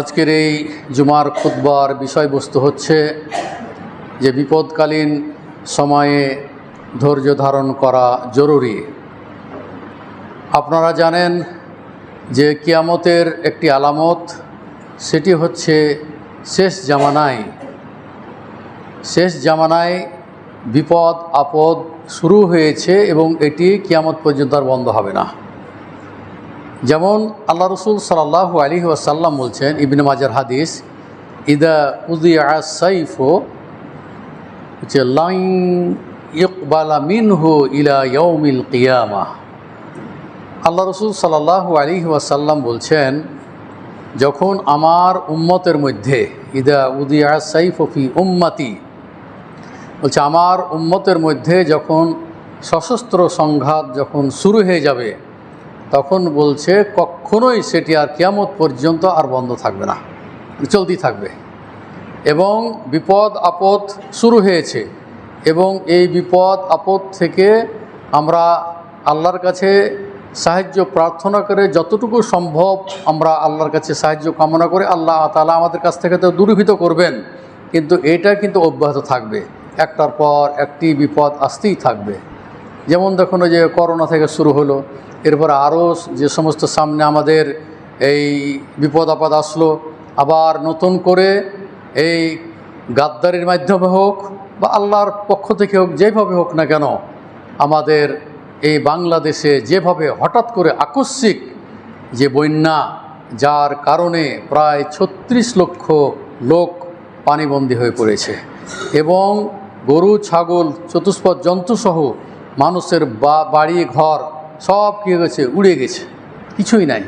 আজকের এই জুমার খুতবার বিষয়বস্তু হচ্ছে যে বিপদকালীন সময়ে ধৈর্য ধারণ করা জরুরি। আপনারা জানেন যে কিয়ামতের একটি আলামত, সেটি হচ্ছে শেষ জামানায়। শেষ জামানায় বিপদ, আপদ শুরু হয়েছে এবং এটি কিয়ামত পর্যন্ত আর বন্ধ হবে না। যেমন আল্লাহ রসুল সাল্লাহ আলী ওয়াসাল্লাম বলছেন, ইবিন মাজার হাদিস, ইদা উদিয়া সাইফো হচ্ছে, লাইন ইকবালা মিনহু ইলা ইয়ৌমিল কিয়ামা আল্লাহ রসুল সাল্লাহ আলী ওয়াসাল্লাম বলছেন, যখন আমার উম্মতের মধ্যে, ইদা উদিয়া সাইফি উম্মাতি বলছে আমার উম্মতের মধ্যে যখন সশস্ত্র সংঘাত যখন শুরু হয়ে যাবে তখন বলছে, কখনোই সেটি আর কিয়ামত পর্যন্ত আর বন্ধ থাকবে না, চলতেই থাকবে। এবং বিপদ আপদ শুরু হয়েছে এবং এই বিপদ আপদ থেকে আমরা আল্লাহর কাছে সাহায্য, প্রার্থনা করে যতটুকু সম্ভব আমরা আল্লাহর কাছে সাহায্য কামনা করে আল্লাহ তালা আমাদের কাছ থেকে তো দূরীভূত করবেন, কিন্তু এটা কিন্তু অব্যাহত থাকবে। একটার পর একটি বিপদ আসতেই থাকবে। যেমন দেখুন যে করোনা থেকে শুরু হলো এরপর আরও যে সমস্ত সামনে আমাদের এই বিপদ আপদ আসলো, আবার নতুন করে এই গাদ্দারির মাধ্যমে হোক বা আল্লাহর পক্ষ থেকে হোক, যেভাবে হোক না কেন, আমাদের এই বাংলাদেশে যেভাবে হঠাৎ করে আকস্মিক যে বন্যা, যার কারণে প্রায় ছত্রিশ লক্ষ লোক পানিবন্দী হয়ে পড়েছে এবং গরু, ছাগল, চতুষ্পদ, জন্তুসহ মানুষের বা, বাড়ি, ঘর সব কী গেছে? উড়ে গেছে। কিছুই নাই।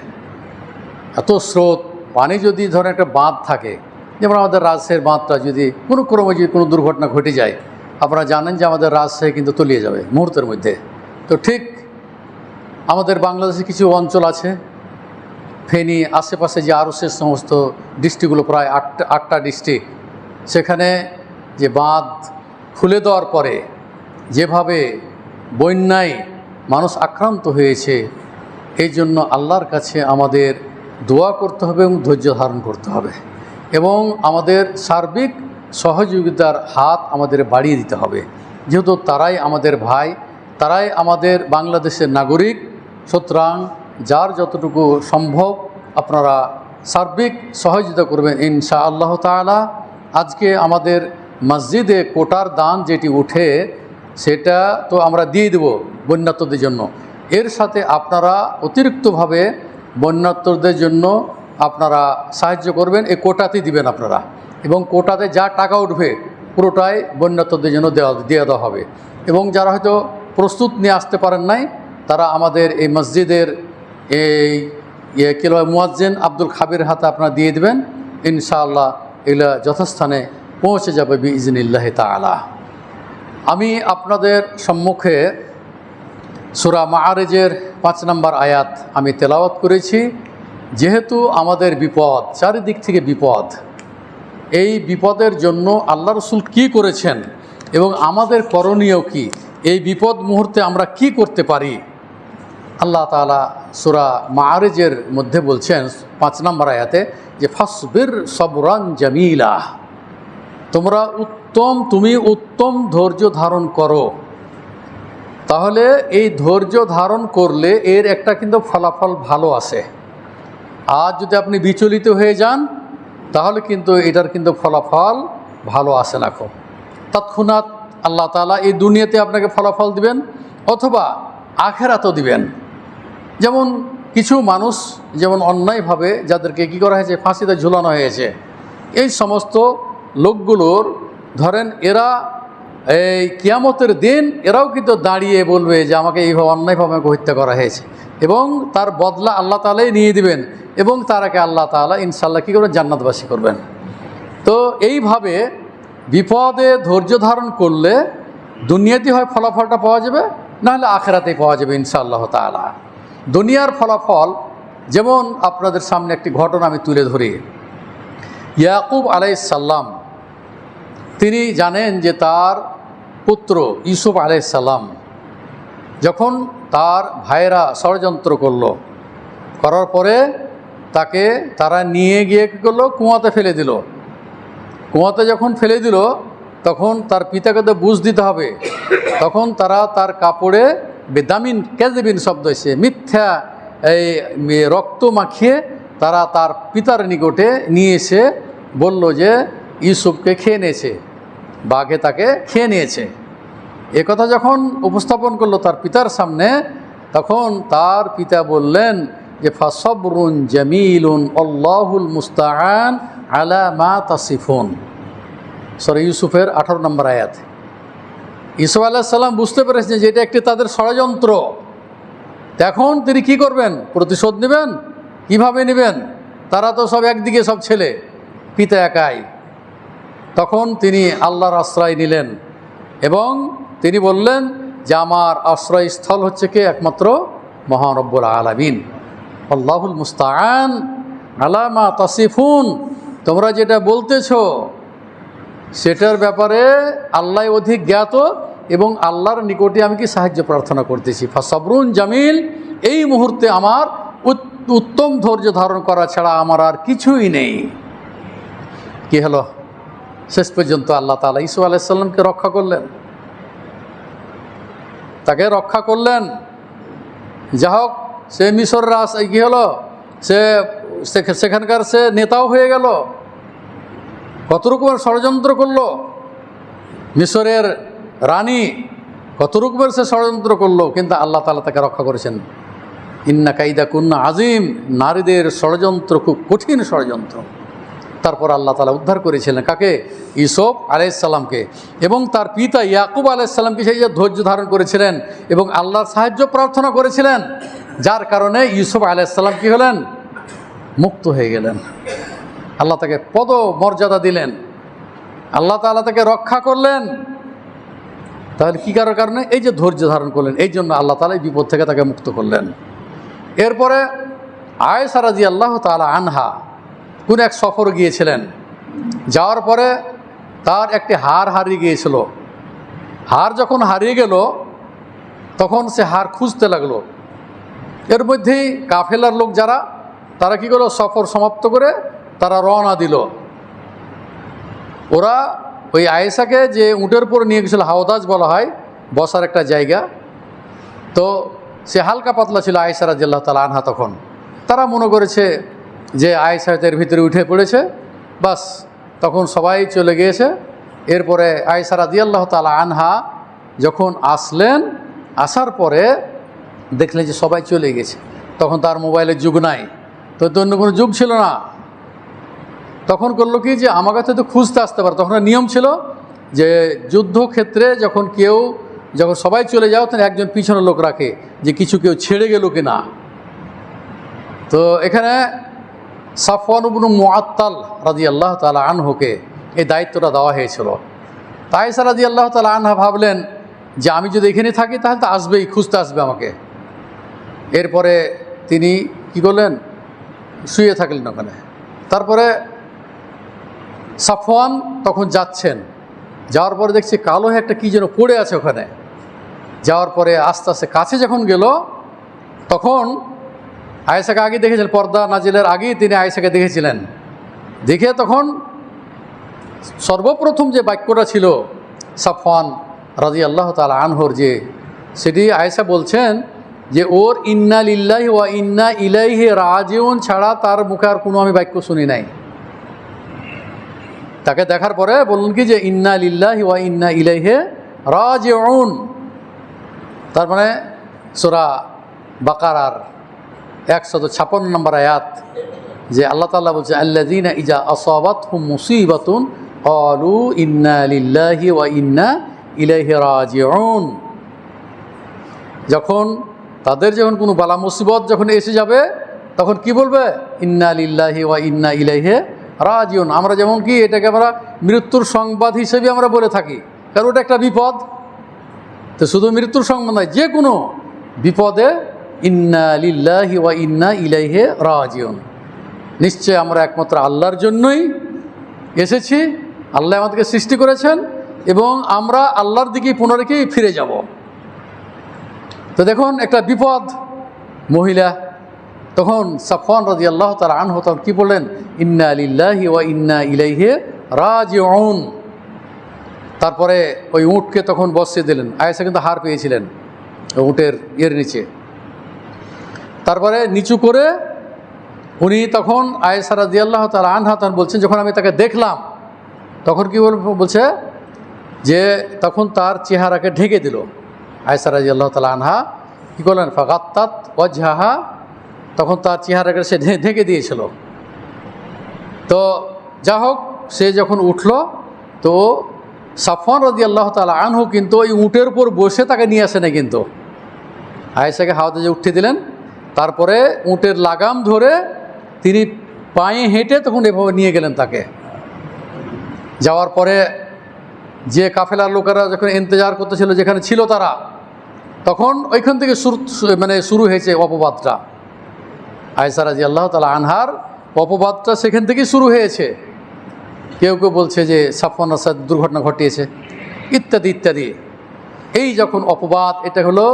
এত স্রোত, পানি যদি ধরেন একটা বাঁধ থাকে, যেমন আমাদের রাজশাহীর বাঁধটা যদি কোনো ক্রমে যদি কোনো দুর্ঘটনা ঘটে যায়, আপনারা জানেন যে আমাদের রাজশাহী কিন্তু তলিয়ে যাবে মুহূর্তের মধ্যে। তো ঠিক আমাদের বাংলাদেশে কিছু অঞ্চল আছে, ফেনী আশেপাশে যে আরও সে সমস্ত ডিস্ট্রিক্টগুলো, প্রায় আটটা আটটা ডিস্ট্রিক্ট, সেখানে যে বাঁধ খুলে দেওয়ার পরে যেভাবে বন্যায় মানুষ আক্রান্ত হয়েছে, এই জন্য আল্লাহর কাছে আমাদের দোয়া করতে হবে এবং ধৈর্য ধারণ করতে হবে। এবং আমাদের সার্বিক সহযোগিতার হাত আমাদের বাড়িয়ে দিতে হবে। যেহেতু তারাই আমাদের ভাই, তারাই আমাদের বাংলাদেশের নাগরিক, সুতরাং যার যতটুকু সম্ভব আপনারা সার্বিক সহযোগিতা করবেন ইনশা আল্লাহ তালা আজকে আমাদের মসজিদে কোটার দান যেটি উঠে, সেটা তো আমরা দিয়ে দেব। বন্যাত্মদের জন্য। এর সাথে আপনারা অতিরিক্তভাবে বন্যাত্মদের জন্য আপনারা সাহায্য করবেন, এই কোটাতেই দিবেন আপনারা। এবং কোটাতে যা টাকা উঠবে, পুরোটাই বন্যাত্মদের জন্য দেওয়া, দিয়ে দেওয়া হবে। এবং যারা হয়তো প্রস্তুত নিয়ে আসতে পারেন নাই, তারা আমাদের এই মসজিদের এই ইয়ে কিলো মুয়াজ্জেন আব্দুল খাবির হাতে আপনারা দিয়ে দেবেন। ইনশাআল্লাহ এগুলো যথাস্থানে পৌঁছে যাবে বি ইজনিল্লাহ তালা আমি আপনাদের সম্মুখে সুরা মাহারেজের পাঁচ নম্বর আয়াত আমি তেলাওয়াত করেছি। যেহেতু আমাদের বিপদ, চারিদিক থেকে বিপদ, এই বিপদের জন্য আল্লাহ রসুল কী করেছেন এবং আমাদের করণীয় কি, এই বিপদ মুহূর্তে আমরা কি করতে পারি? আল্লাহ তালা সুরা মাহারেজের মধ্যে বলছেন পাঁচ নম্বর আয়াতে যে, ফাসবির সবরান জামিলা তোমরা উত্তম, তুমি উত্তম ধৈর্য ধারণ করো। তাহলে এই ধৈর্য ধারণ করলে এর একটা কিন্তু ফলাফল ভালো আসে আর যদি আপনি বিচলিত হয়ে যান, তাহলে কিন্তু এটার কিন্তু ফলাফল ভালো আসে না খুব। তৎক্ষণাৎ আল্লাহ তালা এই দুনিয়াতে আপনাকে ফলাফল দিবেন অথবা আখেরাতও দিবেন। যেমন কিছু মানুষ যেমন অন্যায়ভাবে যাদেরকে কী করা হয়েছে, ফাঁসিতে ঝুলানো হয়েছে, এই সমস্ত লোকগুলোর ধরেন এরা এই কিয়ামতের দিন এরাও কিন্তু দাঁড়িয়ে বলবে যে আমাকে এইভাবে অন্যায়ভাবে আমাকে হত্যা করা হয়েছে। এবং তার বদলা আল্লাহ তালাই নিয়ে দিবেন এবং তারাকে আল্লাহ তালা ইনশাল্লাহ কী করবেন? জান্নাতবাসী করবেন। তো এইভাবে বিপদে ধৈর্য ধারণ করলে দুনিয়াতে হয় ফলাফলটা পাওয়া যাবে, নাহলে আখেরাতেই পাওয়া যাবে ইনশাআল্লাহ তালা দুনিয়ার ফলাফল, যেমন আপনাদের সামনে একটি ঘটনা আমি তুলে ধরি। ইয়াকুব আলাইসাল্লাম তিনি জানেন যে তার পুত্র ইউসুফ সালাম যখন তার ভাইয়েরা ষড়যন্ত্র করল, করার পরে তাকে তারা নিয়ে গিয়ে কী করল? কুয়াতে ফেলে দিল। কুয়াতে যখন ফেলে দিল, তখন তার পিতাকে তো বুঝ দিতে হবে। তখন তারা তার কাপড়ে বেদামিন, কেজেবিন শব্দ এসে মিথ্যা এই রক্ত মাখিয়ে তারা তার পিতার নিকটে নিয়ে এসে বলল যে, ইউসুফকে খেয়ে নিয়েছে। বাঘে তাকে খেয়ে নিয়েছে। এ কথা যখন উপস্থাপন করল তার পিতার সামনে, তখন তার পিতা বললেন যে, ফাসবরুন জামিলুন, আল্লাহুল মুস্তাআন আলা মা তাসিফুন। সরি ইউসুফের আঠারো নম্বর আয়াত। ইসুফ আলাহিসাল্লাম বুঝতে পেরেছেন যে, এটা একটি তাদের ষড়যন্ত্র। এখন তিনি কি করবেন? প্রতিশোধ নেবেন? কীভাবে নেবেন? তারা তো সব একদিকে সব ছেলে, পিতা একাই। তখন তিনি আল্লাহর আশ্রয় নিলেন এবং তিনি বললেন যে আমার আশ্রয়স্থল হচ্ছে কে? একমাত্র মহানব্বুল আলামিন। আল্লাহুল মুস্তাআন আলামা তাসিফুন। তোমরা যেটা বলতেছ, সেটার ব্যাপারে আল্লাহ অধিক জ্ঞাত এবং আল্লাহর নিকটে আমি কি সাহায্য প্রার্থনা করতেছি। ফাসবরুন জামিল, এই মুহূর্তে আমার উত- উত্তম ধৈর্য ধারণ করা ছাড়া আমার আর কিছুই নেই। কি হলো? শেষ পর্যন্ত আল্লাহ তালা ইসু আলাইসাল্লামকে রক্ষা করলেন। তাকে রক্ষা করলেন। যা হোক, সে মিশর রাস কী হলো, সে সেখানকার সে নেতাও হয়ে গেল। কত রকমের ষড়যন্ত্র করল? মিশরের রানী কত রকমের সে ষড়যন্ত্র করল? কিন্তু আল্লাহ তালা তাকে রক্ষা করেছেন। ইন্না কাইদা কুন্না আজিম, নারীদের ষড়যন্ত্র খুব কঠিন ষড়যন্ত্র। তারপর আল্লাহ তালা উদ্ধার করেছিলেন। কাকে? ইসব আলাইসাল্লামকে এবং তার পিতা ইয়াকুব আলাইসাল্লামকে সেই যে ধৈর্য ধারণ করেছিলেন এবং আল্লাহর সাহায্য প্রার্থনা করেছিলেন, যার কারণে ইউসুফ আলাইসাল্লাম কি হলেন? মুক্ত হয়ে গেলেন। আল্লাহ তাকে পদ মর্যাদা দিলেন। আল্লাহ তাআলা তাকে রক্ষা করলেন। তাহলে কী কারোর কারণে? এই যে ধৈর্য ধারণ করলেন, এই জন্য আল্লাহ তালা বিপদ থেকে তাকে মুক্ত করলেন। এরপরে আয়েশা রাজি আল্লাহ তালা আনহা কোন এক সফর গিয়েছিলেন। যাওয়ার পরে তার একটি হার হারিয়ে গিয়েছিল। হার যখন হারিয়ে গেল, তখন সে হার খুঁজতে লাগল। এর মধ্যেই কাফেলার লোক যারা, তারা কি করল? সফর সমাপ্ত করে তারা রওনা দিল। ওরা ওই আয়েশাকে যে উটের উপর নিয়ে গেছিল হাওদাজ বলা হয়, বসার একটা জায়গা। তো সে হালকা পাতলা ছিল আয়েশা রাজিয়াল্লাহ তালা আনহা তখন। তারা মনে করেছে যে আয়েশা হয়তো ভিতরে উঠে পড়েছে, বাস, তখন সবাই চলে গিয়েছে। এরপরে আয়েশা রাজিয়াল্লাহ তালা আনহা যখন আসলেন, আসার পরে দেখলেন যে সবাই চলে গেছে। তখন তার মোবাইলের যুগ নাই। তো অন্য কোনো যুগ ছিল না। তখন করল কি যে, আমার কাছে তো খুঁজতে আসতে পারে। তখন নিয়ম ছিল যে, যুদ্ধক্ষেত্রে যখন কেউ, যখন সবাই চলে যাও, তখন একজন পিছনের লোক রাখে যে কিছু কেউ ছেড়ে গেল কি না তো এখানে সাফওয়ানুবনু মুআত্তাল রাজি আল্লাহ তালা আনহুকে এই দায়িত্বটা দেওয়া হয়েছিল। তাইসা রাজি আল্লাহ তালা আনহা ভাবলেন যে আমি যদি এখানে থাকি তাহলে তো আসবেই, খুঁজতে আসবে আমাকে। এরপরে তিনি কি করলেন? শুয়ে থাকলেন ওখানে। তারপরে সাফওয়ান তখন যাচ্ছেন। যাওয়ার পরে দেখছি কালো একটা কী যেন পড়ে আছে ওখানে। যাওয়ার পরে আস্তে আস্তে কাছে যখন গেল, তখন আয়েশাকে আগে দেখেছিলেন পর্দা নাজিলের আগেই তিনি আয়েশাকে দেখেছিলেন। দেখে তখন সর্বপ্রথম যে বাক্যটা ছিল, সাফওয়ান রাজি আল্লাহ তালা আনহর, যে সেটি আয়েশা বলছেন যে, ওর ইন্না লিল্লাহি ওয়া ইন্না ইলাইহি রাজিউন ছাড়া তার মুখে আর কোনো আমি বাক্য শুনি নাই। তাকে দেখার পরে বললেন কি যে, ইন্না লিল্লাহি ওয়া ইন্না ইলাইহে রাজিউন তার মানে সোরা বাকারার একশত ছাপ্পান্ন নম্বর আয়াত, যে আল্লাহ তাআলা বলছে, আল্লাযীনা ইজা আসাবাত মুসিবাতুন ক্বালু ইন্না লিল্লাহি ওয়া ইন্না ইলাইহি রাজিউন। যখন তাদের যখন কোনো বালা মুসিবত যখন এসে যাবে, তখন কি বলবে? ইন্না লিল্লাহি ওয়া ইন্না ইলাইহে রাজিউন। আমরা যেমন কি এটাকে আমরা মৃত্যুর সংবাদ হিসেবে আমরা বলে থাকি, কারণ ওটা একটা বিপদ। তো শুধু মৃত্যুর সংবাদ নয়, যে কোনো বিপদে ইন্না লিল্লাহি ওয়া ইন্না ইলাইহে রাজিউন। নিশ্চয় আমরা একমাত্র আল্লাহর জন্যই এসেছি, আল্লাহ আমাদেরকে সৃষ্টি করেছেন এবং আমরা আল্লাহর দিকেই পুনরেকেই ফিরে যাব। তো দেখুন, একটা বিপদ, মহিলা, তখন সাফওয়ান রাজি আল্লাহ তার আন হতাম কী বললেন? ইন্না আলিল্লাহি ওয়া ইন্না ইলাইহে রাজিউন। তারপরে ওই উঁটকে তখন বসিয়ে দিলেন। আয়েসা কিন্তু হার পেয়েছিলেন উঁটের ইয়ের নিচে। তারপরে নিচু করে উনি তখন আয়েসা রাজি আল্লাহ তার আনহা তখন বলছেন, যখন আমি তাকে দেখলাম, তখন কি বল বলছে যে তখন তার চেহারাকে ঢেকে দিল। আয়েসা রাজি আল্লাহ তালা আনহা কী করলেন? ফাগাত্তাত ওয়াজহাহা, তখন তার চেহারাকে সে ঢেকে দিয়েছিল। তো যা হোক, সে যখন উঠল, তো সাফওয়ান রদি আল্লাহ তালা আনহু কিন্তু ওই উটের উপর বসে তাকে নিয়ে আসে না কিন্তু। আয়েশাকে হাওয়াতে যে উঠে দিলেন তারপরে উটের লাগাম ধরে তিনি পায়ে হেঁটে তখন এভাবে নিয়ে গেলেন তাকে। যাওয়ার পরে যে কাফেলার লোকেরা যখন ইন্তজার করতেছিল, যেখানে ছিল তারা, তখন ওইখান থেকে শুরু মানে শুরু হয়েছে অপবাদটা। আয়সা রাজি আল্লাহ তালা আনহার অপবাদটা সেখান থেকেই শুরু হয়েছে। কেউ কেউ বলছে যে সাফওয়ান আসাদ দুর্ঘটনা ঘটিয়েছে, ইত্যাদি ইত্যাদি। এই যখন অপবাদ, এটা হলো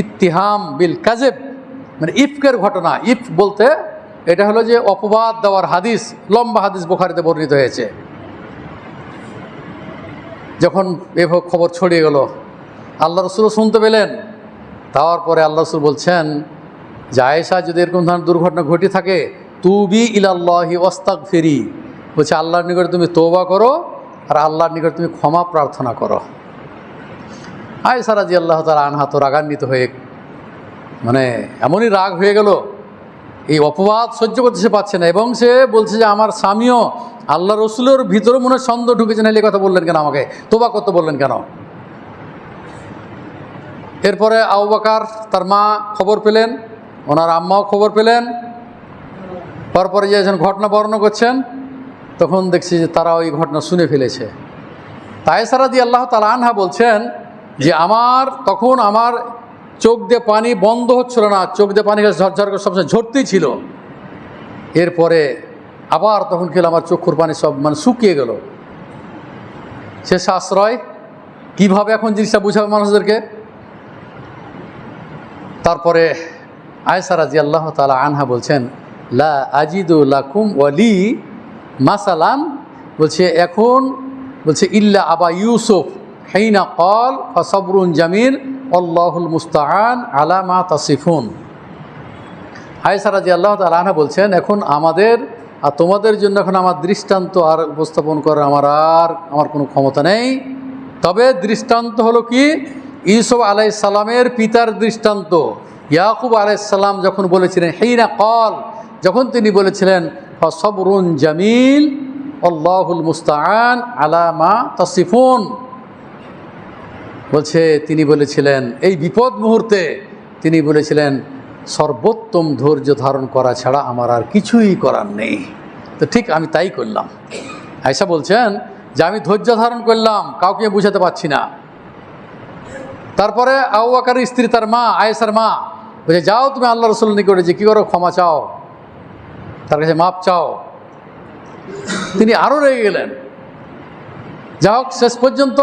ইত্তিহাম বিল কাজেব মানে ইফকের ঘটনা, ইফ বলতে এটা হলো যে অপবাদ দেওয়ার হাদিস, লম্বা হাদিস বোখারিতে বর্ণিত হয়েছে। যখন এভাবে খবর ছড়িয়ে গেল, আল্লাহ রসুলও শুনতে পেলেন, তাওয়ার পরে আল্লাহ রসুল বলছেন, যে আয়েশা যদি এরকম ধরনের দুর্ঘটনা ঘটে থাকে, তুবি ইলাল্লাহি ওস্তাক ফেরি বলছে আল্লাহর নিকট তুমি তৌবা করো, আর আল্লাহর নিকট তুমি ক্ষমা প্রার্থনা করো। আয়েশা রাজি আল্লাহ তালা আনহা তো রাগান্বিত হয়ে মানে এমনই রাগ হয়ে গেল, এই অপবাদ সহ্য করতে সে পারছে না এবং সে বলছে যে আমার স্বামীও আল্লাহ রসুলের ভিতরে মনে সন্দেহ ঢুকেছে না এই কথা বললেন কেন আমাকে? তোবা করতে বললেন কেন? এরপরে আউবাকার তার মা খবর পেলেন, ওনার আম্মাও খবর পেলেন। তারপরে যে ঘটনা বর্ণনা করছেন, তখন দেখছি যে তারা ওই ঘটনা শুনে ফেলেছে। তাই সারা দিয়ে আল্লাহ তালা আনহা বলছেন যে আমার, তখন আমার চোখ দিয়ে পানি বন্ধ হচ্ছিল না, চোখ দিয়ে পানি ঝরঝর করে সবসময় ঝরতেই ছিল। এরপরে আবার তখন খেলে আমার চক্ষুর পানি সব মানে শুকিয়ে গেল। সে সাশ্রয় কীভাবে এখন জিনিসটা বুঝাবে মানুষদেরকে? তারপরে আয়সা রাজি আল্লাহ তালা আনহা বলছেন, লা আজিদু লাকুম ওয়ালি মাসালান। বলছে, এখন, বলছে, ইল্লা আবা ইউসুফ। হেইনা কল ফসবরুন জামিল, আল্লাহুল মুস্তাহান আলা মা তাসিফুন। আয়সা রাজি আল্লাহ তালা আনহা বলছেন, এখন আমাদের আর তোমাদের জন্য এখন আমার দৃষ্টান্ত আর উপস্থাপন করার আমার আর আমার কোনো ক্ষমতা নেই। তবে দৃষ্টান্ত হলো কি? ইউসুফ আলাইসাল্লামের পিতার দৃষ্টান্ত। ইয়াকুব আলাইসাল্লাম যখন বলেছিলেন, হেইনা কল যখন তিনি বলেছিলেন সবরুন জামিল, আল্লাহুল মুস্তাআন আলামা তসিফুন বলছে, তিনি বলেছিলেন, এই বিপদ মুহূর্তে তিনি বলেছিলেন, সর্বোত্তম ধৈর্য ধারণ করা ছাড়া আমার আর কিছুই করার নেই। তো ঠিক আমি তাই করলাম। আয়সা বলছেন যে, আমি ধৈর্য ধারণ করলাম, কাউকে বুঝাতে পারছি না। তারপরে আউ স্ত্রী তার মা আয়েসার মা, বলছে, যাও তুমি আল্লাহ রসুল নিকটে যে কী করো? ক্ষমা চাও। তার কাছে মাপ চাও। তিনি আরও রেগে গেলেন। যা হোক, শেষ পর্যন্ত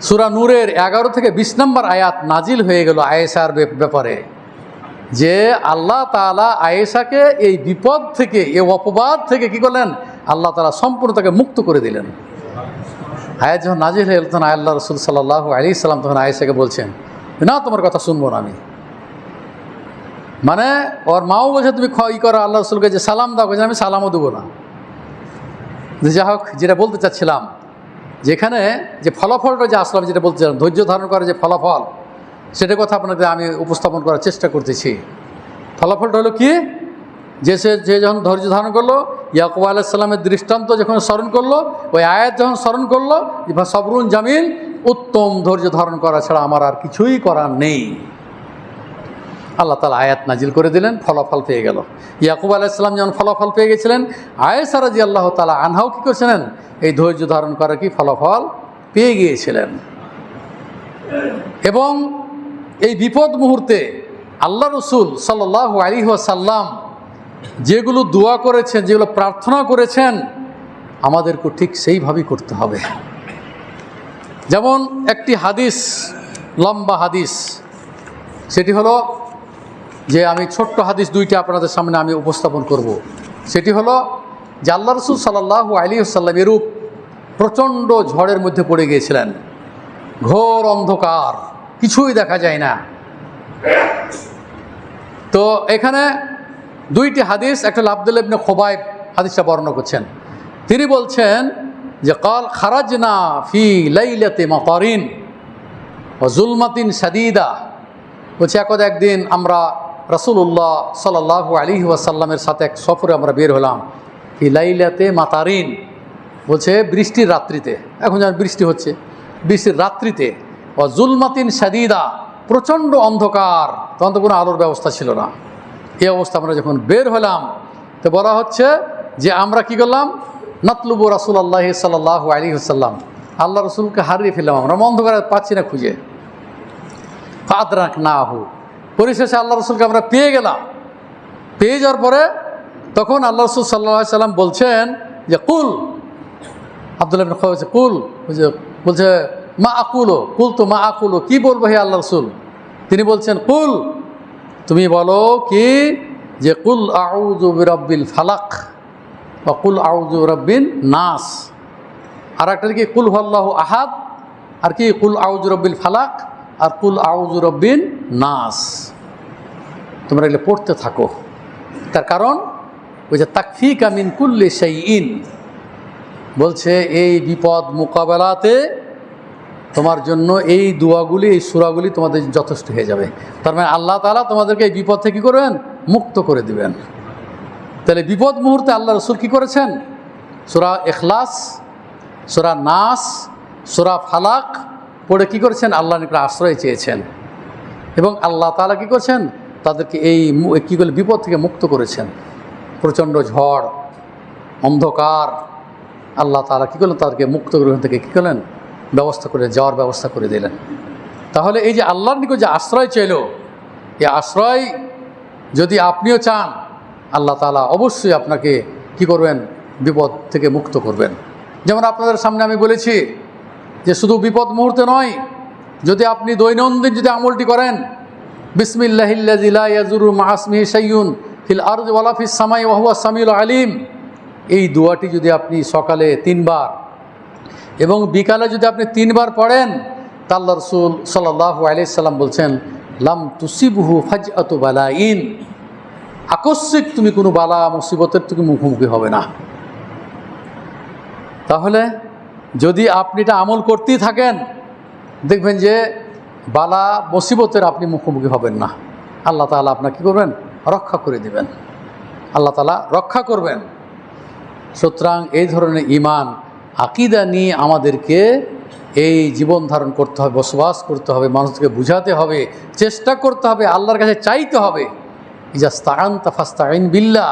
সুরা নূরের এগারো থেকে বিশ নম্বর আয়াত নাজিল হয়ে গেল আয়েশার ব্যাপারে। যে আল্লাহ তালা আয়েশাকে এই বিপদ থেকে, এই অপবাদ থেকে কি করলেন? আল্লাহ তালা সম্পূর্ণ তাকে মুক্ত করে দিলেন। আয়াত যখন নাজিল হয়ে তখন আল্লাহ রসুল সাল্লাহ আলি সাল্লাম তখন আয়েশাকে বলছেন, না, তোমার কথা শুনব না আমি। মানে ওর মাও বলছে, তুমি ই করো, আল্লাহ রসুলকে যে সালাম দাও, বলছে, আমি সালামও দেবো না। যা হোক যেটা বলতে চাচ্ছিলাম যেখানে যে ফলাফলটা যে আসলাম যেটা বলছিলাম ধৈর্য ধারণ করে যে ফলাফল সেটা কথা আপনাকে আমি উপস্থাপন করার চেষ্টা করতেছি। ফলাফলটা হলো কি? যে সে, যে যখন ধৈর্য ধারণ করল, ইয়াকুব আলাইসাল্লামের দৃষ্টান্ত যখন স্মরণ করল, ওই আয়াত যখন স্মরণ করল সবরুন জামিল, উত্তম ধৈর্য ধারণ করা ছাড়া আমার আর কিছুই করার নেই। আল্লাহ তালা আয়াত নাজিল করে দিলেন, ফলাফল পেয়ে গেল। ইয়াকুব আলাইসাল্লাম যেমন ফলাফল পেয়ে গেছিলেন আয়েসা রাজি আল্লাহ তালা আনহাও কী করছিলেন? এই ধৈর্য ধারণ করা কি ফলাফল পেয়ে গিয়েছিলেন। এবং এই বিপদ মুহূর্তে আল্লাহ রসুল সাল্লাহ আলী সাল্লাম যেগুলো দোয়া করেছেন, যেগুলো প্রার্থনা করেছেন, আমাদেরকে ঠিক সেইভাবেই করতে হবে। যেমন একটি হাদিস, লম্বা হাদিস, সেটি হলো যে আমি ছোট্ট হাদিস দুইটা আপনাদের সামনে আমি উপস্থাপন করব। সেটি হলো যে আল্লাহ রসুল সাল্লাহ আলী সাল্লাম এরূপ প্রচণ্ড ঝড়ের মধ্যে পড়ে গিয়েছিলেন। ঘোর অন্ধকার, কিছুই দেখা যায় না। তো এখানে দুইটি হাদিস, একটা আব্দুল ইবনে খোবাইব হাদিসটা বর্ণনা করছেন। তিনি বলছেন যে, কল খারাজ না ফি লাইলাতে মাতারিন ও জুলমাতিন সাদিদা বলছে, একদ একদিন আমরা রাসুল্লাহ সাল্লাহ আলী ওয়াসাল্লামের সাথে এক সফরে আমরা বের হলাম। ফি লাইলাতে মাতারিন। বলছে, বৃষ্টির রাত্রিতে। এখন যেমন বৃষ্টি হচ্ছে। বৃষ্টির রাত্রিতে। ও জুলমাতিন সাদিদা প্রচণ্ড অন্ধকার। তখন তো কোনো আলোর ব্যবস্থা ছিল না। এই অবস্থা আমরা যখন বের হলাম, তো বলা হচ্ছে যে আমরা কি করলাম? নাতলুবু রাসুল আল্লাহ সাল্লাহ আলী সাল্লাম আল্লাহ রসুলকে হারিয়ে ফেললাম আমরা। অন্ধকারে পাচ্ছি না খুঁজে। ফাদরাক না হু পরিশেষে আল্লাহ রসুলকে আমরা পেয়ে গেলাম। পেয়ে যাওয়ার পরে তখন আল্লাহ রসুল সাল্লাহ সাল্লাম বলছেন যে, কুল। আবদুল্লাহ বলছে, কুল। বলছে, মা আকুলো। কুল তো মা আকুলো। কি বলব হে আল্লাহ রসুল? তিনি বলছেন, কুল। তুমি বলো কি? যে, কুল আউজু রব্বিল ফালাক বা কুল আউজু রব্বিন নাস। আর একটা কি, কুল হল্লাহ আহাদ? আর কি, কুল আউজু রব্বিল ফালাক আর কুল আউজু রব্বিন নাস। তোমরা এগুলো পড়তে থাকো। তার কারণ ওই যে তাকফি কামিন কুল্লে সেই ইন বলছে, এই বিপদ মোকাবেলাতে তোমার জন্য এই দোয়াগুলি, এই সুরাগুলি তোমাদের যথেষ্ট হয়ে যাবে। তার মানে আল্লাহ তালা তোমাদেরকে এই বিপদ থেকে কী করবেন মুক্ত করে দিবেন। তাহলে বিপদ মুহূর্তে আল্লাহ রসুল কী করেছেন? সুরা এখলাস সুরা নাস, সুরা ফালাক পড়ে কী করেছেন? আল্লাহ নিকটে আশ্রয় চেয়েছেন। এবং আল্লাহ তালা কী করছেন? তাদেরকে এই কী বলে, বিপদ থেকে মুক্ত করেছেন। প্রচণ্ড ঝড়, অন্ধকার, আল্লাহ তালা কী করলেন? তাদেরকে মুক্ত গ্রহণ থেকে কী করলেন? ব্যবস্থা করে, যাওয়ার ব্যবস্থা করে দিলেন। তাহলে এই যে আল্লাহর নিকট যে আশ্রয় চাইল, এই আশ্রয় যদি আপনিও চান, আল্লাহ তালা অবশ্যই আপনাকে কি করবেন? বিপদ থেকে মুক্ত করবেন। যেমন আপনাদের সামনে আমি বলেছি যে শুধু বিপদ মুহূর্তে নয় যদি আপনি দৈনন্দিন যদি আমলটি করেন বিসমিল্লাহিল্লাজিলাজুরু ওয়ালাফিস সামাই আলিম। এই দোয়াটি যদি আপনি সকালে তিনবার এবং বিকালে যদি আপনি তিনবার পড়েন, তা আল্লাহ রসুল সাল্লাহ আলাইসাল্লাম বলছেন, লাম তুসিবহু ফাজ আত বালা ইন আকস্মিক তুমি কোনো বালা মুসিবতের তুমি মুখোমুখি হবে না। তাহলে যদি আপনি এটা আমল করতেই থাকেন দেখবেন যে বালা মুসিবতের আপনি মুখোমুখি হবেন না। আল্লাহ তালা আপনার কী করবেন? রক্ষা করে দিবেন। আল্লাহ তালা রক্ষা করবেন। সুতরাং এই ধরনের ইমান আকিদা নিয়ে আমাদেরকে এই জীবন ধারণ করতে হবে, বসবাস করতে হবে, মানুষকে বুঝাতে হবে, চেষ্টা করতে হবে, আল্লাহর কাছে চাইতে হবে। ইজাস্তান তাফাস্তাইন বিল্লা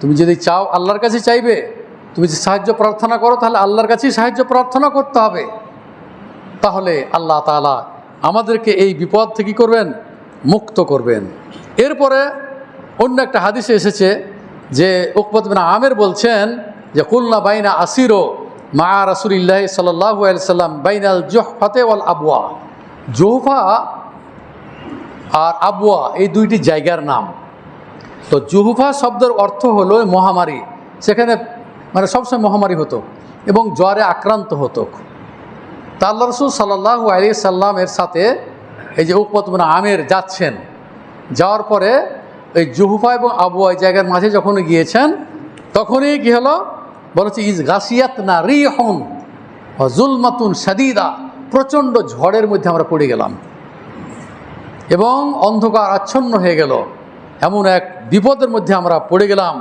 তুমি যদি চাও আল্লাহর কাছে চাইবে, তুমি যদি সাহায্য প্রার্থনা করো, তাহলে আল্লাহর কাছেই সাহায্য প্রার্থনা করতে হবে। তাহলে আল্লাহ তালা আমাদেরকে এই বিপদ থেকে করবেন? মুক্ত করবেন। এরপরে অন্য একটা হাদিসে এসেছে যে উকবত বিন আমের বলছেন যে, কুলনা বাইনা আসিরো মা রাসুলিল্লাহ সাল্লাহ সাল্লাম বাইনাল জোহফাতে ওয়াল আবুয়া জোহফা আর আবুয়া এই দুইটি জায়গার নাম। তো জুহুফা শব্দের অর্থ হলো মহামারী। সেখানে মানে সবসময় মহামারী হতো এবং জ্বরে আক্রান্ত হতো। তা আল্লাহ রসুল সাল্লাহ আলী সাল্লামের সাথে এই যে উকপতমনা আমের যাচ্ছেন, যাওয়ার পরে এই জুহুফা এবং আবুয়া জায়গার মাঝে যখন গিয়েছেন, তখনই কী হলো? বলেছে ইজ গাছিয়াত না রি হন জুলমাতুন সাদিদা প্রচণ্ড ঝড়ের মধ্যে আমরা পড়ে গেলাম। এবং অন্ধকার আচ্ছন্ন হয়ে গেল। এমন এক বিপদের মধ্যে আমরা পড়ে গেলাম।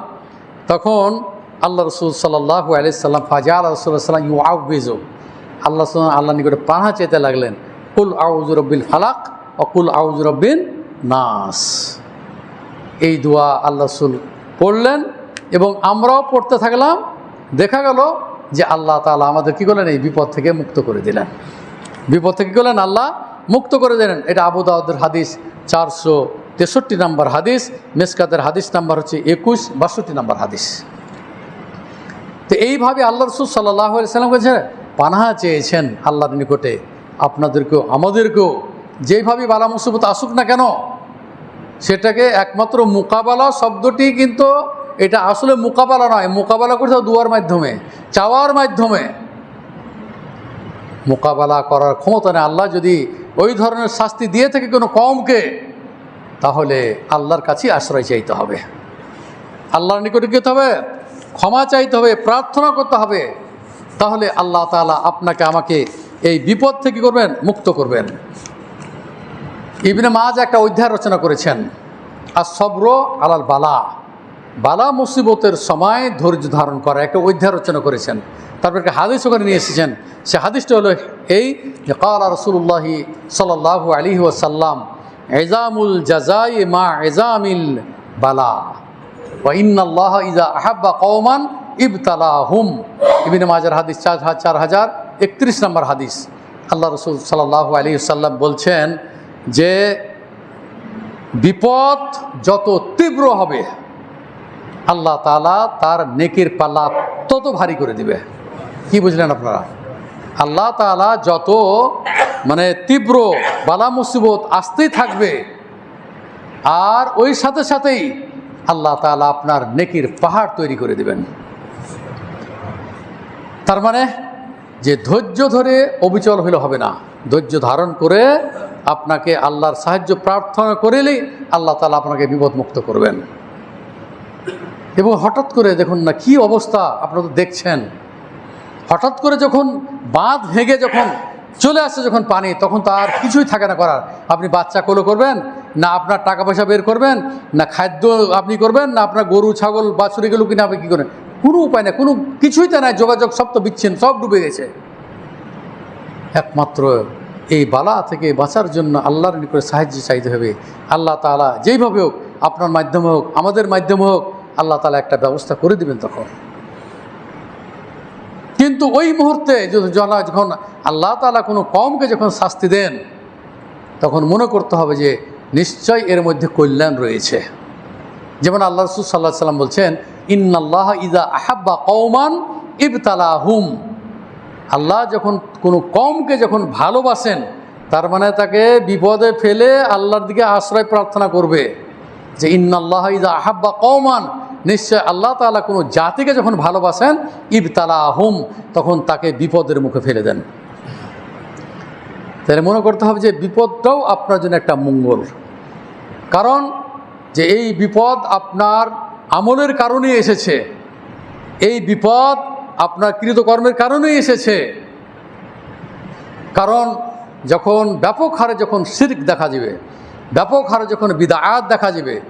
তখন আল্লাহ রসুল সাল্লাহ আলাইসাল্লাম ফাজা আল্লাহ রসুল্লাহ সাল্লাম ইউ আউ আল্লাহ আল্লাহ নিকটে পাহা চেতে লাগলেন, কুল আউজ রব্বিল ফালাক ও কুল আউজ রব্বিন নাস। এই দোয়া আল্লাহ রসুল পড়লেন এবং আমরাও পড়তে থাকলাম। দেখা গেল যে আল্লাহ তালা আমাদের কী করলেন? এই বিপদ থেকে মুক্ত করে দিলেন। বিপদ থেকে কী করলেন? আল্লাহ মুক্ত করে দিলেন। এটা আবু দাউদের হাদিস চারশো তেষট্টি নম্বর হাদিস, মেসকাতের হাদিস নাম্বার হচ্ছে একুশ বাষট্টি নম্বর হাদিস। তো এইভাবে আল্লাহ রসুল সাল্লাহ সাল্লাম কাছে পানাহা চেয়েছেন আল্লাহর নিকটে। আপনাদেরকেও, আমাদেরকেও যেইভাবে বালা মুসিবত আসুক না কেন, সেটাকে একমাত্র মোকাবেলা শব্দটি কিন্তু এটা আসলে মোকাবেলা নয়। মোকাবেলা করতে দুয়ার মাধ্যমে, চাওয়ার মাধ্যমে। মোকাবেলা করার ক্ষমতা নেই। আল্লাহ যদি ওই ধরনের শাস্তি দিয়ে থাকে কোনো কমকে তাহলে আল্লাহর কাছেই আশ্রয় চাইতে হবে। আল্লাহর নিকটে কী হবে ক্ষমা চাইতে হবে, প্রার্থনা করতে হবে। তাহলে আল্লাহ তাআলা আপনাকে আমাকে এই বিপদ থেকে করবেন? মুক্ত করবেন। ইবনে মাজ একটা অধ্যায় রচনা করেছেন আর সব্র আলাল বালা। বালা মুসিবতের সময় ধৈর্য ধারণ করা একটা অধ্যায় রচনা করেছেন। তারপর একটা হাদিস ওখানে নিয়ে এসেছেন। সে হাদিসটা হলো এই যে, কালা রসুল্লাহি সাল্লাহ আলী ওয়াসাল্লাম এজামুল জাজাই মা এজামিল বালা। ওয়া ইন্নাল্লাহ ইজা আহাব্বা কওমান ইবতালা হুম ইবিনে মাজার হাদিস চার হাজার চার হাজার একত্রিশ নম্বর হাদিস। আল্লাহ রসুল সাল্লাহ আলী সাল্লাম বলছেন যে, বিপদ যত তীব্র হবে, আল্লাহ তালা তার নেকির পাল্লা তত ভারী করে দিবে। কি বুঝলেন আপনারা? আল্লাহ তালা যত মানে তীব্র বালা মুসিবত আসতেই থাকবে, আর ওই সাথে সাথেই আল্লাহ তালা আপনার নেকির পাহাড় তৈরি করে দেবেন। তার মানে যে ধৈর্য ধরে অবিচল হলে হবে না। ধৈর্য ধারণ করে আপনাকে আল্লাহর সাহায্য প্রার্থনা করেলেই আল্লাহ তালা আপনাকে বিপদমুক্ত করবেন। এবং হঠাৎ করে দেখুন না কি অবস্থা, আপনারা তো দেখছেন। হঠাৎ করে যখন বাঁধ ভেঙে যখন চলে আসছে যখন পানি, তখন তো আর কিছুই থাকে না করার। আপনি বাচ্চা কোলো করবেন, না আপনার টাকা পয়সা বের করবেন, না খাদ্য আপনি করবেন, না আপনার গরু, ছাগল, বাছুরি গেলো কিনা আপনি কী করেন কোনো উপায় নেই, কোনো কিছুই তো নাই, যোগাযোগ সব তো বিচ্ছিন্ন, সব ডুবে গেছে। একমাত্র এই বালা থেকে বাঁচার জন্য আল্লাহর নিকটে সাহায্য চাইতে হবে। আল্লাহ তালা যেইভাবে হোক, আপনার মাধ্যমে হোক, আমাদের মাধ্যমে হোক, আল্লাহ তালা একটা ব্যবস্থা করে দিবেন তখন। কিন্তু ওই মুহূর্তে যখন আল্লাহ তালা কোনো কমকে যখন শাস্তি দেন, তখন মনে করতে হবে যে, নিশ্চয় এর মধ্যে কল্যাণ রয়েছে। যেমন আল্লাহ রসুল সাল্লাহ সাল্লাম বলছেন ইন্নাল্লাহ ইদা আহাব্বা কৌমান ইবতালা হুম আল্লাহ যখন কোনো কমকে যখন ভালোবাসেন, তার মানে তাকে বিপদে ফেলে আল্লাহর দিকে আশ্রয় প্রার্থনা করবে। যে ইন্নাল্লাহ ইদা আহাব্বা কৌমান নিশ্চয় আল্লাহ তালা কোনো জাতিকে যখন ভালোবাসেন ইবতালা হুম তখন তাকে বিপদের মুখে ফেলে দেন। তাহলে মনে করতে হবে যে বিপদটাও আপনার জন্য একটা মঙ্গল। কারণ যে এই বিপদ আপনার আমলের কারণেই এসেছে। এই বিপদ আপনার কৃতকর্মের কারণেই এসেছে। কারণ যখন ব্যাপক হারে যখন শির্ক দেখা যাবে, ব্যাপক হারে যখন বিদায়াত দেখা যাবে,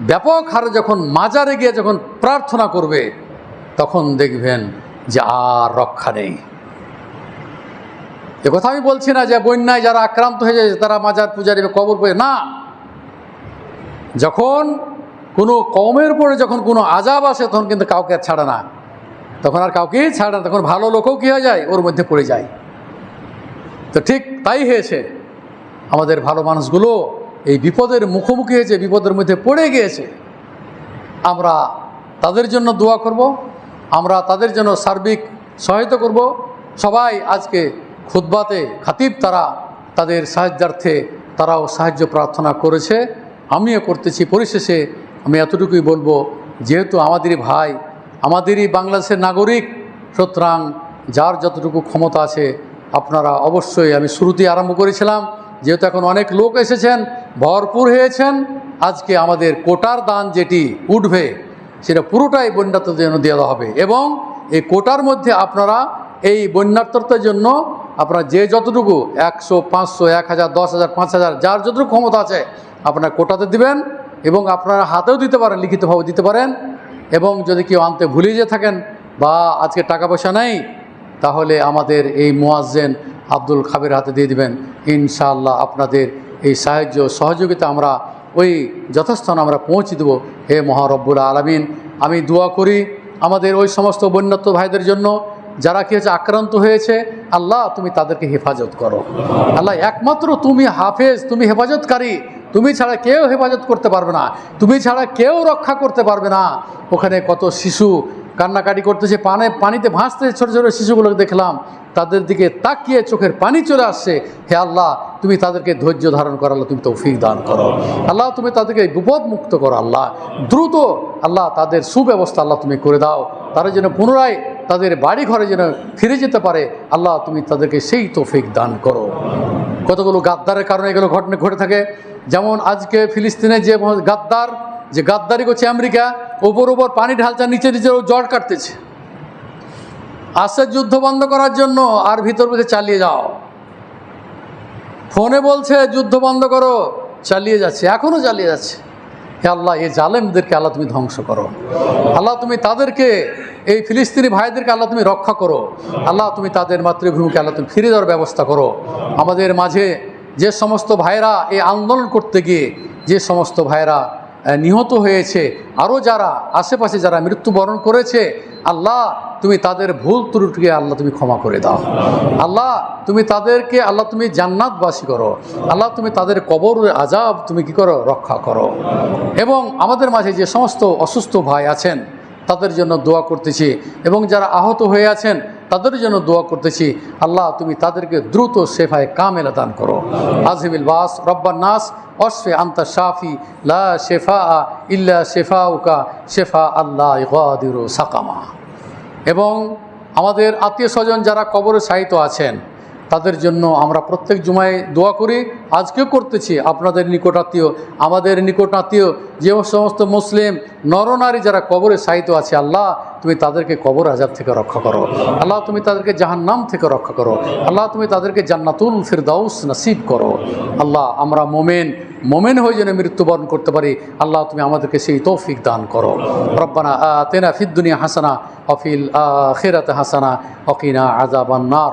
ব্যাপক হারে যখন মাজারে গিয়ে যখন প্রার্থনা করবে, তখন দেখবেন যে আর রক্ষা নেই। এ কথা আমি বলছি না যে বন্যায় যারা আক্রান্ত হয়ে যায় তারা মাজার পূজারি কবর করে না। যখন কোনো কমের পরে যখন কোনো আজাব আসে, তখন কিন্তু কাউকে আর ছাড়ে না। তখন আর কাউকেই ছাড়ে না। তখন ভালো লোকও কী হয়ে যায়? ওর মধ্যে পড়ে যায়। তো ঠিক তাই হয়েছে। আমাদের ভালো মানুষগুলো এই বিপদের মুখোমুখি হয়েছে, বিপদের মধ্যে পড়ে গিয়েছে। আমরা তাদের জন্য দোয়া করব, আমরা তাদের জন্য সার্বিক সহায়তা করব। সবাই আজকে খুদ্বাতে খাতিব তারা তাদের সাহায্যার্থে, তারাও সাহায্য প্রার্থনা করেছে। আমিও করতেছি। পরিশেষে আমি এতটুকুই বলব, যেহেতু আমাদেরই ভাই, আমাদেরই বাংলাদেশের নাগরিক, সুতরাং যার যতটুকু ক্ষমতা আছে, আপনারা অবশ্যই আমি শুরুতেই আরম্ভ করেছিলাম, যেহেতু এখন অনেক লোক এসেছেন, ভরপুর হয়েছেন, আজকে আমাদের কোটার দান যেটি উঠবে, সেটা পুরোটাই বন্যার্থদের জন্য দেওয়া হবে এবং এই কোটার মধ্যে আপনারা এই বন্যার্থতার জন্য আপনারা যে যতটুকু, একশো, পাঁচশো, এক হাজার, দশ হাজার, পাঁচ হাজার, যার যতটুকু ক্ষমতা আছে, আপনারা কোটাতে দিবেন। এবং আপনারা হাতেও দিতে পারেন, লিখিতভাবে দিতে পারেন। এবং যদি কেউ আনতে ভুলে যেয়ে থাকেন বা আজকে টাকা পয়সা নেই, তাহলে আমাদের এই মোয়াজ্জেন আব্দুল খাবের হাতে দিয়ে দিবেন। ইনশাআল্লাহ আপনাদের এই সাহায্য, সহযোগিতা আমরা ওই যথাস্থান আমরা পৌঁছে দেবো। হে মহারব্বুল আলমিন, আমি দোয়া করি আমাদের ওই সমস্ত বন্যাত্ম ভাইদের জন্য, যারা কি হয়েছে, আক্রান্ত হয়েছে, আল্লাহ তুমি তাদেরকে হেফাজত করো। আল্লাহ একমাত্র তুমি হাফেজ, তুমি হেফাজতকারী। তুমি ছাড়া কেউ হেফাজত করতে পারবে না। তুমি ছাড়া কেউ রক্ষা করতে পারবে না। ওখানে কত শিশু কান্নাকাটি করতেছে, পানে, পানিতে ভাসতে ছোটো ছোটো শিশুগুলোকে দেখলাম। তাদের দিকে তাকিয়ে চোখের পানি চলে আসছে। হে আল্লাহ, তুমি তাদেরকে ধৈর্য ধারণ করো, আল্লাহ তুমি তৌফিক দান করো। আল্লাহ, তুমি তাদেরকে বিপদ মুক্ত করো, আল্লাহ। দ্রুত আল্লাহ, তাদের সুব্যবস্থা আল্লাহ তুমি করে দাও। তারা যেন পুনরায় তাদের বাড়ি ঘরে যেন ফিরে যেতে পারে, আল্লাহ তুমি তাদেরকে সেই তৌফিক দান করো। কতগুলো গাদ্দারের কারণে এগুলো ঘটনা ঘটে থাকে। যেমন আজকে ফিলিস্তিনে যে গাদ্দার, যে গাদ্দারি করছে আমেরিকা, ওপর ওপর পানি ঢালছে নিচে নিচে জট কাটতেছে। আসে যুদ্ধ বন্ধ করার জন্য আর ভিতর ভিতরে চালিয়ে যাও। ফোনে বলছে, যুদ্ধ বন্ধ করো। চালিয়ে যাচ্ছে এখনও চালিয়ে যাচ্ছে। হে আল্লাহ, এই জালেমদেরকে আল্লাহ তুমি ধ্বংস করো। আল্লাহ তুমি তাদেরকে, এই ফিলিস্তিনি ভাইদেরকে আল্লাহ তুমি রক্ষা করো। আল্লাহ তুমি তাদের মাতৃভূমিকে আল্লাহ তুমি ফিরে দেওয়ার ব্যবস্থা করো। আমাদের মাঝে যে সমস্ত ভাইরা এই আন্দোলন করতে গিয়ে, যে সমস্ত ভাইরা নিহত হয়েছে। আরও যারা আশেপাশে যারা মৃত্যুবরণ করেছে, আল্লাহ, তুমি তাদের ভুল ত্রুটিকে আল্লাহ তুমি ক্ষমা করে দাও। আল্লাহ, তুমি তাদেরকে, আল্লাহ তুমি জান্নাতবাসী করো। আল্লাহ, তুমি তাদের কবর আজাব তুমি কি করো? রক্ষা করো। এবং আমাদের মাঝে যে সমস্ত অসুস্থ ভাই আছেন তাদের জন্য দোয়া করতেছি। এবং যারা আহত হয়ে আছেন, তাদের জন্য দোয়া করতেছি, আল্লাহ তুমি তাদেরকে দ্রুত শেফায় কামেলা দান করো। আজিবিল বাস, রব্বান নাস, অশফে আন্তা শাফি, লা শেফা ইল্লা শেফা উকা শেফা আল্লাহ সাকামা। এবং আমাদের আত্মীয় স্বজন যারা কবরে সাহিত্য আছেন তাদের জন্য আমরা প্রত্যেক জুমায় দোয়া করি। আজকেও করতেছি আপনাদের নিকটাত্মীয় আমাদের নিকটাত্মীয় যে সমস্ত মুসলিম, নরনারী যারা কবরে সাহিত্য আছে, আল্লাহ তুমি তাদেরকে কবর আজাব থেকে রক্ষা করো। আল্লাহ তুমি তাদেরকে জাহান্নাম থেকে রক্ষা করো। আল্লাহ তুমি তাদেরকে জান্নাতুল ফিরদাউস নসিব করো। আল্লাহ আমরা মোমেন মোমেন হয়ে যেন মৃত্যুবরণ করতে পারি। আল্লাহ তুমি আমাদেরকে সেই তৌফিক দান করো। রব্বানা আতেনা ফিদ দুনিয়া হাসানা অফিল আখিরাতে হাসানা অকিনা আজাবান নার।